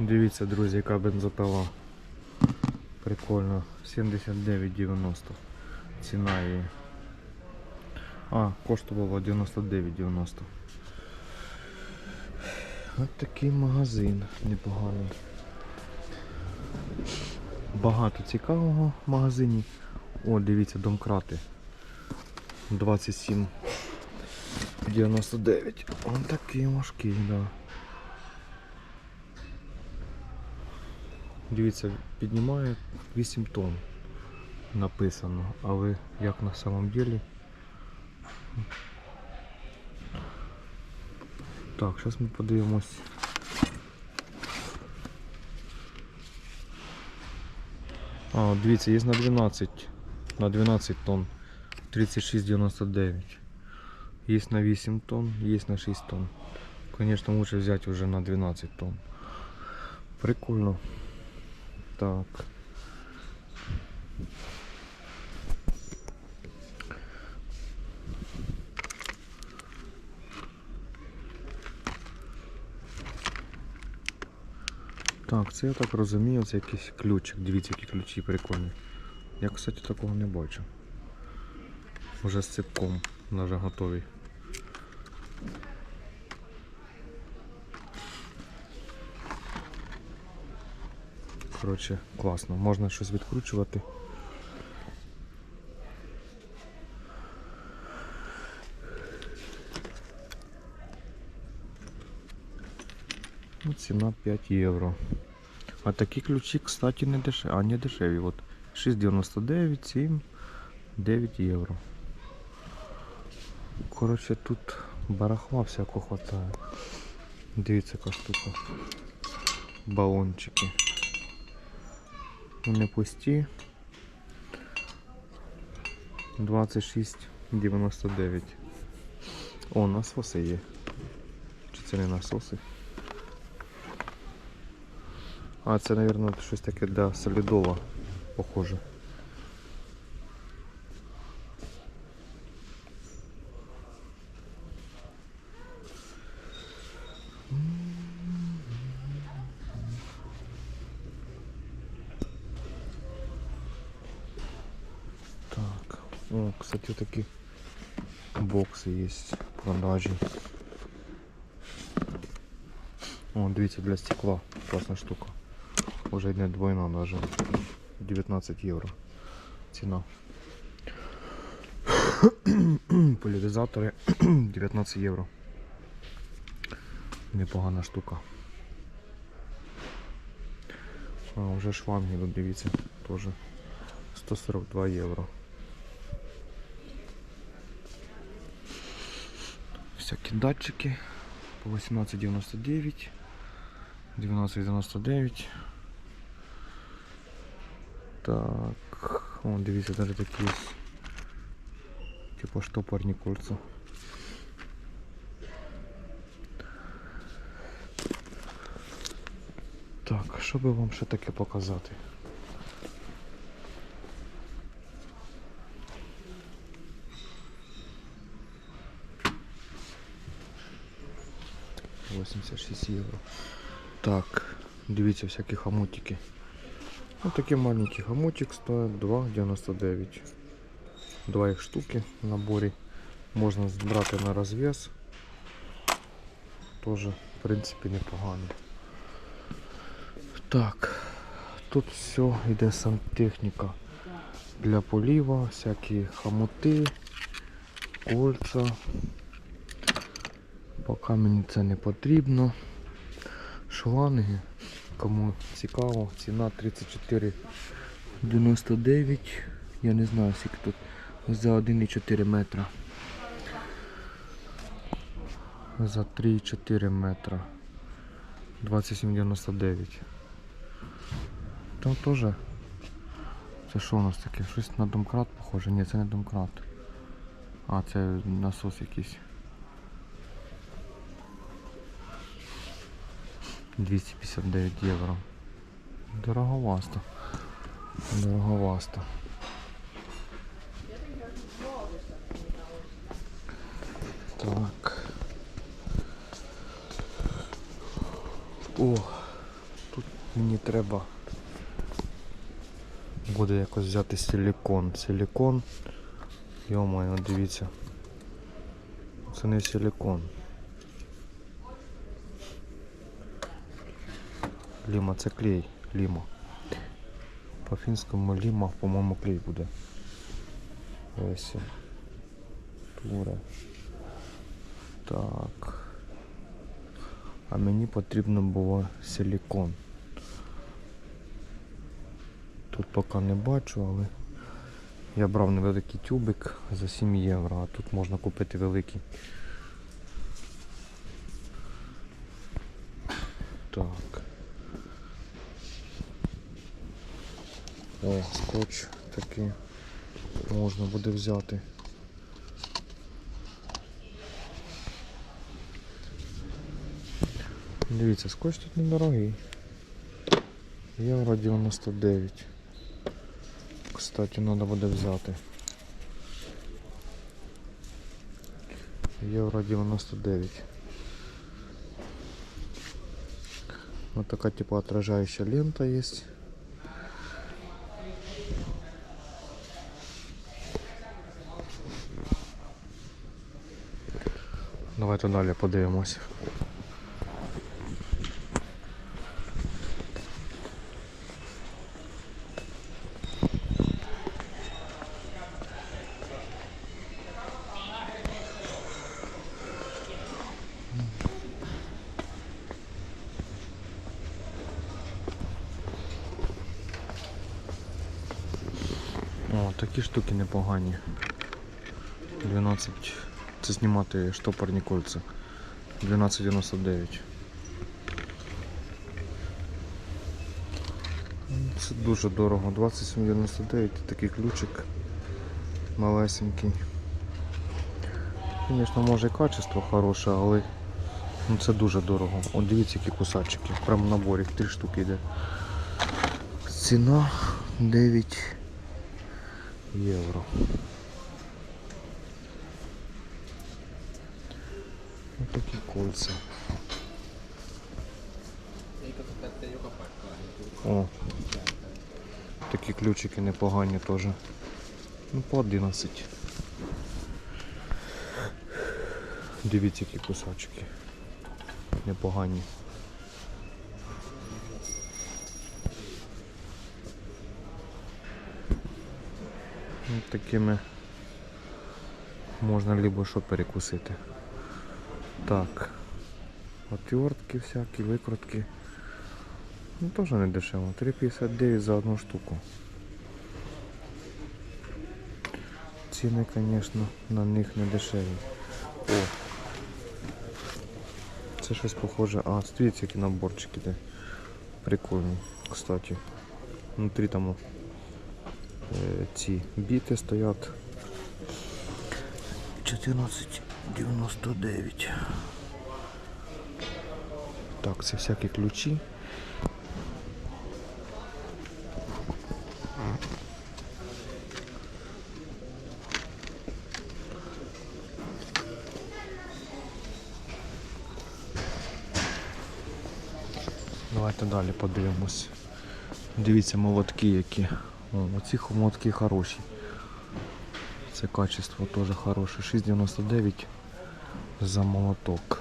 Дивіться, друзі, яка бензопила. Прикольно. 79,90. Ціна її. А, коштувало 99,90. Ось такий магазин непоганий. Багато цікавого в магазині. О, дивіться, домкрати. 27,99. Он такий важкий, да. Дивіться, піднімає 8 тонн написано, але як на самом деле. Так, зараз ми подивимось. А, дивіться, є на 12. На 12 тонн 36,99. Є на 8 тонн, є на 6 тонн. Конечно, лучше взять уже на 12 тонн. Прикольно. Так. Так, це я так розумію, це якийсь ключик. Дивіться, які ключі прикольні. Я, кстати, такого не бачу. Уже з цепком, вже готовий. Коротше, класно. Можна щось відкручувати. Ну, ціна 5 євро. А такі ключі, кстати, не дешеві. А, не дешеві. От 6,99, 7, 9 євро. Коротше, тут барахла всякого хватає. Дивіться, яка штука. Балончики. Вони пусті. 26,99. О, насоси є. Чи це не насоси? А, це, мабуть, щось таке для солідова, похоже. Так, кстати, такі бокси є в продажі. О, дивіться, для стекла. Класна штука. Уже йде двойна даже. 19 євро. Ціна. Поляризатори 19 євро. Непогана штука. А, вже шланги, тут дивіться, теж 142 євро. Всякі датчики по 18,99. 12,99. Так, о, дивіться, даже такі є. Типа штопорні кольца. Так, що би вам ще таке показати? Восемьдесят шесть євро. Так, дивіться всякі хомутики. Ось такий маленький хомутик стоїть 2,99. Два їх штуки в наборі. Можна брати на розв'яз. Тоже, в принципі, непогано. Так, тут все йде сантехніка для полива, всякі хомути, кольца. Поки мені це не потрібно. Шланги, кому цікаво, ціна 34,99. Я не знаю, скільки тут за 1,4 метра. За 3,4 метра. 27,99. Там теж. Це що у нас таке? Щось на домкрат похоже? Ні, це не домкрат. А, це насос якийсь. 259 євро. Дороговасто. Дороговасто. Так. О, тут Мені треба буде якось взяти силікон. Силікон. Йо-моє, дивіться. Це не силікон. Ліма це клей. Ліма. По фінському ліма, по-моєму, клей буде. Ось. Туре. Так. А мені потрібно було силікон. Тут поки не бачу, але я брав невеликий тюбик за 7 євро, а тут можна купити великий. Так. О, скотч такий можна буде взяти. Дивіться, скотч тут недорогий. Євро 99. Кстати, треба буде взяти. Євро 99. Вот такая типа отражающая лента есть. Давайте далі подивимось. О, такі штуки непогані. 12. Це знімати штопорні кольця. 12,99. Це дуже дорого. 27,99 такий ключик малесенький. Звісно, може і качество хороше, але ну, це дуже дорого. От дивіться, які кусачики. Прямо в наборі, три штуки йде. Ціна 9 євро. Такі кольця. О, такі ключики непогані теж. Ну, по 11. Дивіться, які кусачки. Непогані. Ну, Такими можна либо що перекусити. Так. Отвертки всякі, викрутки. Ну теж не дешево. 3,59 за одну штуку. Ціни, звісно, на них не дешеві. О! Це щось похоже. А, дивіться, які наборчики де. Прикольні, кстати. Внутрі там е, ці біти стоять. 14,99. Так, це всякі ключі. Давайте далі подивимось. Дивіться молотки які. О, оці молотки хороші. Це качество теж хороше. 6,99 за молоток.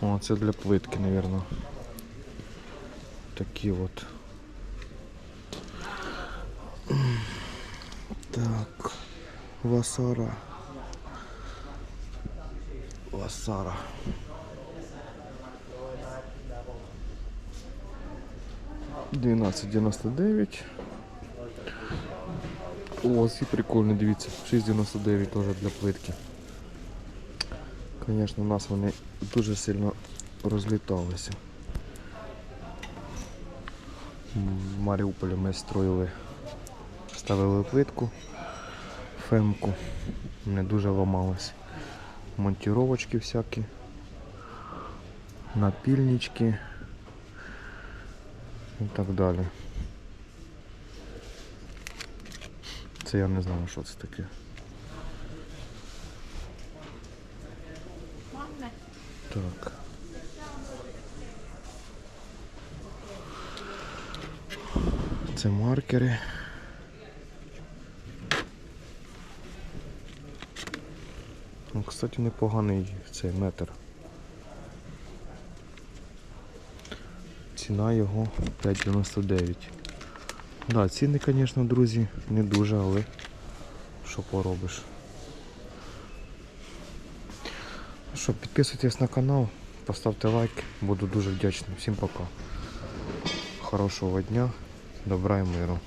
О, це для плитки, мабуть. Такі от. Так. Васара. Васара. Двенадцать девяносто девять. О, ці прикольні, дивіться. 6,99 теж для плитки. Звісно, у нас вони дуже сильно розліталися. В Маріуполі ми строїли, ставили плитку, фемку, не дуже ламалось. Монтіровочки всякі, напільнички і так далі. Це я не знаю, що це таке. Так. Це маркери. Ну, кстати, непоганий цей метр. Ціна його 5,99. Да, ціни, звісно, друзі, не дуже, але що поробиш. Ну що, підписуйтесь на канал, поставте лайк, буду дуже вдячний. Всім пока. Хорошого дня, добра і миру.